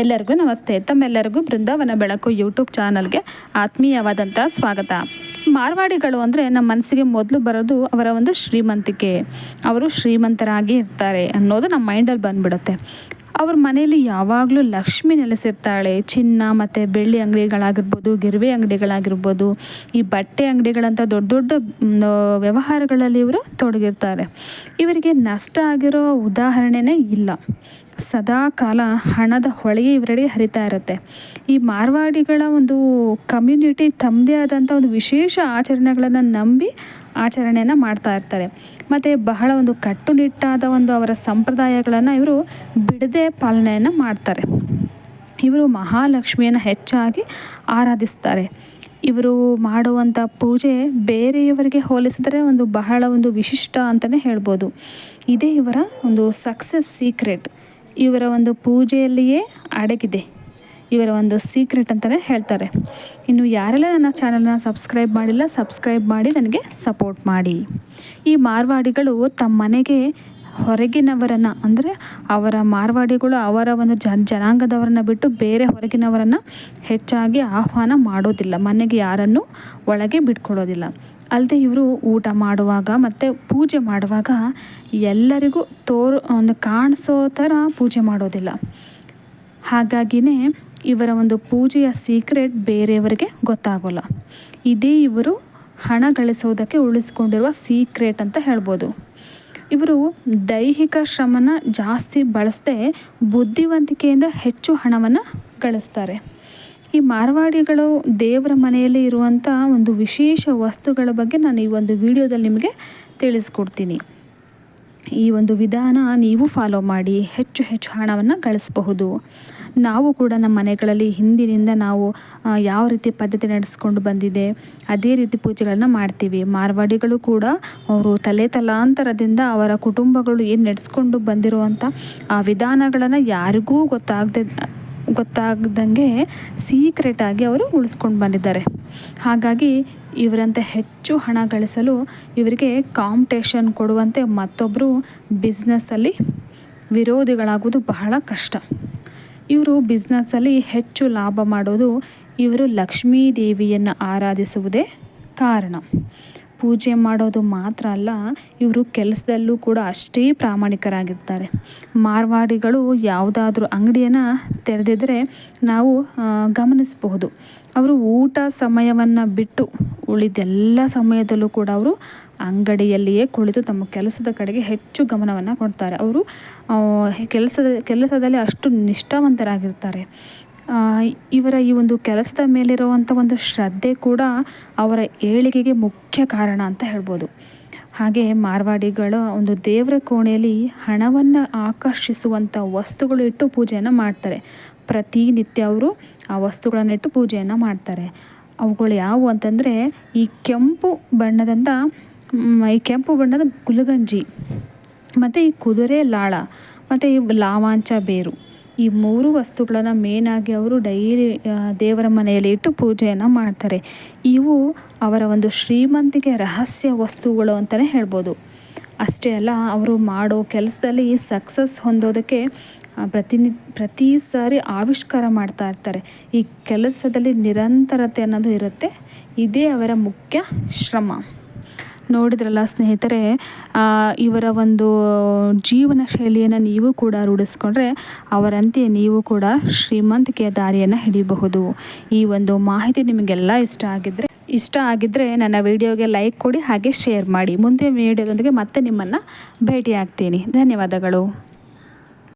ಎಲ್ಲರಿಗೂ ನಮಸ್ತೆ. ತಮ್ಮೆಲ್ಲರಿಗೂ ಬೃಂದಾವನ ಬೆಳಕು ಯೂಟ್ಯೂಬ್ ಚಾನಲ್ಗೆ ಆತ್ಮೀಯವಾದಂಥ ಸ್ವಾಗತ. ಮಾರ್ವಾಡಿಗಳು ಅಂದರೆ ನಮ್ಮ ಮನಸ್ಸಿಗೆ ಮೊದಲು ಬರೋದು ಅವರ ಒಂದು ಶ್ರೀಮಂತಿಕೆ. ಅವರು ಶ್ರೀಮಂತರಾಗಿ ಇರ್ತಾರೆ ಅನ್ನೋದು ನಮ್ಮ ಮೈಂಡಲ್ಲಿ ಬಂದ್ಬಿಡುತ್ತೆ. ಅವ್ರ ಮನೆಯಲ್ಲಿ ಯಾವಾಗಲೂ ಲಕ್ಷ್ಮಿ ನೆಲೆಸಿರ್ತಾಳೆ. ಚಿನ್ನ ಮತ್ತು ಬೆಳ್ಳಿ ಅಂಗಡಿಗಳಾಗಿರ್ಬೋದು, ಗಿರ್ವೆ ಅಂಗಡಿಗಳಾಗಿರ್ಬೋದು, ಈ ಬಟ್ಟೆ ಅಂಗಡಿಗಳಂಥ ದೊಡ್ಡ ದೊಡ್ಡ ವ್ಯವಹಾರಗಳಲ್ಲಿ ಇವರು ತೊಡಗಿರ್ತಾರೆ. ಇವರಿಗೆ ನಷ್ಟ ಆಗಿರೋ ಉದಾಹರಣೆನೇ ಇಲ್ಲ. ಸದಾ ಕಾಲ ಹಣದ ಹೊಳೆಗೆ ಇವರೆಡೆಗೆ ಹರಿತಾ ಇರುತ್ತೆ. ಈ ಮಾರ್ವಾಡಿಗಳ ಒಂದು ಕಮ್ಯುನಿಟಿ ತಮ್ಮದೇ ಆದಂಥ ಒಂದು ವಿಶೇಷ ಆಚರಣೆಗಳನ್ನು ನಂಬಿ ಆಚರಣೆಯನ್ನು ಮಾಡ್ತಾ ಇರ್ತಾರೆ. ಮತ್ತು ಬಹಳ ಒಂದು ಕಟ್ಟುನಿಟ್ಟಾದ ಒಂದು ಅವರ ಸಂಪ್ರದಾಯಗಳನ್ನು ಇವರು ಬಿಡದೆ ಪಾಲನೆಯನ್ನು ಮಾಡ್ತಾರೆ. ಇವರು ಮಹಾಲಕ್ಷ್ಮಿಯನ್ನು ಹೆಚ್ಚಾಗಿ ಆರಾಧಿಸ್ತಾರೆ. ಇವರು ಮಾಡುವಂಥ ಪೂಜೆ ಬೇರೆಯವರಿಗೆ ಹೋಲಿಸಿದರೆ ಒಂದು ಬಹಳ ಒಂದು ವಿಶಿಷ್ಟ ಅಂತಲೇ ಹೇಳ್ಬೋದು. ಇದೇ ಇವರ ಒಂದು ಸಕ್ಸಸ್ ಸೀಕ್ರೆಟ್ ಇವರ ಒಂದು ಪೂಜೆಯಲ್ಲಿಯೇ ಅಡಗಿದೆ. ಇವರ ಒಂದು ಸೀಕ್ರೆಟ್ ಅಂತಲೇ ಹೇಳ್ತಾರೆ. ಇನ್ನು ಯಾರೆಲ್ಲ ನನ್ನ ಚಾನಲ್ನ ಸಬ್ಸ್ಕ್ರೈಬ್ ಮಾಡಿಲ್ಲ ಸಬ್ಸ್ಕ್ರೈಬ್ ಮಾಡಿ ನನಗೆ ಸಪೋರ್ಟ್ ಮಾಡಿ. ಈ ಮಾರ್ವಾಡಿಗಳು ತಮ್ಮ ಮನೆಗೆ ಹೊರಗಿನವರನ್ನು, ಅಂದರೆ ಅವರ ಮಾರ್ವಾಡಿಗಳು ಅವರ ಒಂದು ಜನ, ಜನಾಂಗದವರನ್ನು ಬಿಟ್ಟು ಬೇರೆ ಹೊರಗಿನವರನ್ನು ಹೆಚ್ಚಾಗಿ ಆಹ್ವಾನ ಮಾಡೋದಿಲ್ಲ. ಮನೆಗೆ ಯಾರನ್ನು ಒಳಗೆ ಬಿಟ್ಕೊಡೋದಿಲ್ಲ. ಅಲ್ಲದೆ ಇವರು ಊಟ ಮಾಡುವಾಗ ಮತ್ತು ಪೂಜೆ ಮಾಡುವಾಗ ಎಲ್ಲರಿಗೂ ತೋರು, ಒಂದು ಕಾಣಿಸೋ ಥರ ಪೂಜೆ ಮಾಡೋದಿಲ್ಲ. ಹಾಗಾಗಿಯೇ ಇವರ ಒಂದು ಪೂಜೆಯ ಸೀಕ್ರೆಟ್ ಬೇರೆಯವರಿಗೆ ಗೊತ್ತಾಗೋಲ್ಲ. ಇದೇ ಇವರು ಹಣ ಗಳಿಸೋದಕ್ಕೆ ಉಳಿಸ್ಕೊಂಡಿರುವ ಸೀಕ್ರೆಟ್ ಅಂತ ಹೇಳ್ಬೋದು. ಇವರು ದೈಹಿಕ ಶ್ರಮನ ಜಾಸ್ತಿ ಬಳಸದೆ ಬುದ್ಧಿವಂತಿಕೆಯಿಂದ ಹೆಚ್ಚು ಹಣವನ್ನು ಗಳಿಸ್ತಾರೆ. ಈ ಮಾರ್ವಾಡಿಗಳು ದೇವರ ಮನೆಯಲ್ಲಿ ಇರುವಂಥ ಒಂದು ವಿಶೇಷ ವಸ್ತುಗಳ ಬಗ್ಗೆ ನಾನು ಈ ಒಂದು ವಿಡಿಯೋದಲ್ಲಿ ನಿಮಗೆ ತಿಳಿಸ್ಕೊಡ್ತೀನಿ. ಈ ಒಂದು ವಿಧಾನ ನೀವು ಫಾಲೋ ಮಾಡಿ, ಹೆಚ್ಚು ಹೆಚ್ಚು ಹಣವನ್ನು ಗಳಿಸಬಹುದು ನಾವು ಕೂಡ ನಮ್ಮ ಮನೆಗಳಲ್ಲಿ ಹಿಂದಿನಿಂದ ನಾವು ಯಾವ ರೀತಿ ಪದ್ಧತಿ ನಡೆಸ್ಕೊಂಡು ಬಂದಿದೆ, ಅದೇ ರೀತಿ ಪೂಜೆಗಳನ್ನ ಮಾಡ್ತೀವಿ. ಮಾರ್ವಾಡಿಗಳು ಕೂಡ ಅವರು ತಲೆ ತಲಾಂತರದಿಂದ ಅವರ ಕುಟುಂಬಗಳು ಏನು ನಡೆಸ್ಕೊಂಡು ಬಂದಿರುವಂಥ ಆ ವಿಧಾನಗಳನ್ನು ಯಾರಿಗೂ ಗೊತ್ತಾಗದೆ ಗೊತ್ತಾಗ್ದಂಗೆ ಸೀಕ್ರೆಟಾಗಿ ಅವರು ಉಳಿಸ್ಕೊಂಡು ಬಂದಿದ್ದಾರೆ. ಹಾಗಾಗಿ ಇವರಂತೆ ಹೆಚ್ಚು ಹಣ ಗಳಿಸಲು ಇವರಿಗೆ ಕಾಂಪಿಟೇಷನ್ ಕೊಡುವಂತೆ ಮತ್ತೊಬ್ಬರು ಬಿಸ್ನೆಸ್ಸಲ್ಲಿ ವಿರೋಧಿಗಳಾಗುವುದು ಬಹಳ ಕಷ್ಟ. ಇವರು ಬಿಸ್ನೆಸ್ಸಲ್ಲಿ ಹೆಚ್ಚು ಲಾಭ ಮಾಡೋದು ಇವರು ಲಕ್ಷ್ಮೀ ದೇವಿಯನ್ನು ಆರಾಧಿಸುವುದೇ ಕಾರಣ. ಪೂಜೆ ಮಾಡೋದು ಮಾತ್ರ ಅಲ್ಲ, ಇವರು ಕೆಲಸದಲ್ಲೂ ಕೂಡ ಅಷ್ಟೇ ಪ್ರಾಮಾಣಿಕರಾಗಿರ್ತಾರೆ. ಮಾರ್ವಾಡಿಗಳು ಯಾವುದಾದ್ರೂ ಅಂಗಡಿಯನ್ನು ತೆರೆದಿದ್ರೆ ನಾವು ಗಮನಿಸಬಹುದು. ಅವರು ಊಟ ಸಮಯವನ್ನು ಬಿಟ್ಟು ಉಳಿದೆಲ್ಲ ಸಮಯದಲ್ಲೂ ಕೂಡ ಅವರು ಅಂಗಡಿಯಲ್ಲಿಯೇ ಕುಳಿತು ತಮ್ಮ ಕೆಲಸದ ಕಡೆಗೆ ಹೆಚ್ಚು ಗಮನವನ್ನು ಕೊಡ್ತಾರೆ. ಅವರು ಕೆಲಸದ, ಕೆಲಸದಲ್ಲಿ ಅಷ್ಟು ನಿಷ್ಠಾವಂತರಾಗಿರ್ತಾರೆ. ಇವರ ಈ ಒಂದು ಕೆಲಸದ ಮೇಲಿರುವಂಥ ಒಂದು ಶ್ರದ್ಧೆ ಕೂಡ ಅವರ ಏಳಿಗೆಗೆ ಮುಖ್ಯ ಕಾರಣ ಅಂತ ಹೇಳ್ಬೋದು. ಹಾಗೆ ಮಾರ್ವಾಡಿಗಳ ಒಂದು ದೇವರ ಕೋಣೆಯಲ್ಲಿ ಹಣವನ್ನು ಆಕರ್ಷಿಸುವಂಥ ವಸ್ತುಗಳು ಇಟ್ಟು ಪೂಜೆಯನ್ನು ಮಾಡ್ತಾರೆ. ಪ್ರತಿನಿತ್ಯ ಅವರು ಆ ವಸ್ತುಗಳನ್ನಿಟ್ಟು ಪೂಜೆಯನ್ನು ಮಾಡ್ತಾರೆ. ಅವುಗಳು ಯಾವುವು ಅಂತಂದರೆ ಈ ಕೆಂಪು ಬಣ್ಣದಂಥ ಈ ಕೆಂಪು ಬಣ್ಣದ ಗುಲಗಂಜಿ, ಮತ್ತು ಈ ಕುದುರೆ ಲಾಳ, ಮತ್ತು ಈ ಲಾವಾಂಚ ಬೇರು. ಈ ಮೂರು ವಸ್ತುಗಳನ್ನು ಮೇನಾಗಿ ಅವರು ಡೈಲಿ ದೇವರ ಮನೆಯಲ್ಲಿ ಇಟ್ಟು ಪೂಜೆಯನ್ನು ಮಾಡ್ತಾರೆ. ಇವು ಅವರ ಒಂದು ಶ್ರೀಮಂತಿಕೆ ರಹಸ್ಯ ವಸ್ತುಗಳು ಅಂತಲೇ ಹೇಳ್ಬೋದು. ಅಷ್ಟೇ ಅಲ್ಲ, ಅವರು ಮಾಡೋ ಕೆಲಸದಲ್ಲಿ ಸಕ್ಸಸ್ ಹೊಂದೋದಕ್ಕೆ ಪ್ರತಿನಿ, ಪ್ರತಿ ಸಾರಿ ಆವಿಷ್ಕಾರ ಮಾಡ್ತಾ ಇರ್ತಾರೆ. ಈ ಕೆಲಸದಲ್ಲಿ ನಿರಂತರತೆ ಅನ್ನೋದು ಇರುತ್ತೆ. ಇದೇ ಅವರ ಮುಖ್ಯ ಶ್ರಮ. ನೋಡಿದ್ರಲ್ಲ ಸ್ನೇಹಿತರೆ ಇವರ ಒಂದು ಜೀವನ ಶೈಲಿಯನ್ನು ನೀವು ಕೂಡ ರೂಢಿಸ್ಕೊಂಡ್ರೆ ಅವರಂತೆ ನೀವು ಕೂಡ ಶ್ರೀಮಂತಿಕೆಯ ದಾರಿಯನ್ನು ಹಿಡಿಯಬಹುದು. ಈ ಒಂದು ಮಾಹಿತಿ ನಿಮಗೆಲ್ಲ ಇಷ್ಟ ಆಗಿದ್ದರೆ ಇಷ್ಟ ಆಗಿದ್ದರೆ ನನ್ನ ವಿಡಿಯೋಗೆ ಲೈಕ್ ಕೊಡಿ, ಹಾಗೆ ಶೇರ್ ಮಾಡಿ. ಮುಂದಿನ ವಿಡಿಯೋದೊಂದಿಗೆ ಮತ್ತೆ ನಿಮ್ಮನ್ನು ಭೇಟಿಯಾಗ್ತೀನಿ. ಧನ್ಯವಾದಗಳು.